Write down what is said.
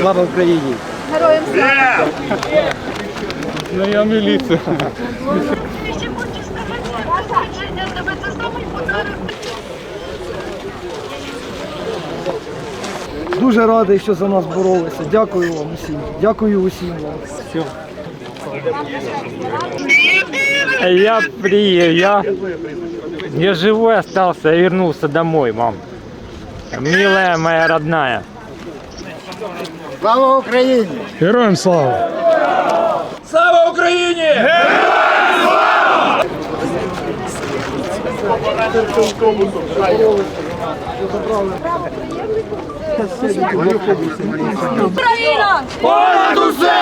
Слава Україні! Героям слава! Ну я міліція. Дуже радий, що за нас боролися. Дякую вам усім. Дякую усім вам. Я приехал, я, я живой остался, я вернулся домой, мам. Милая моя родная. Слава Україні! Героям слава! Україна! Понад усе!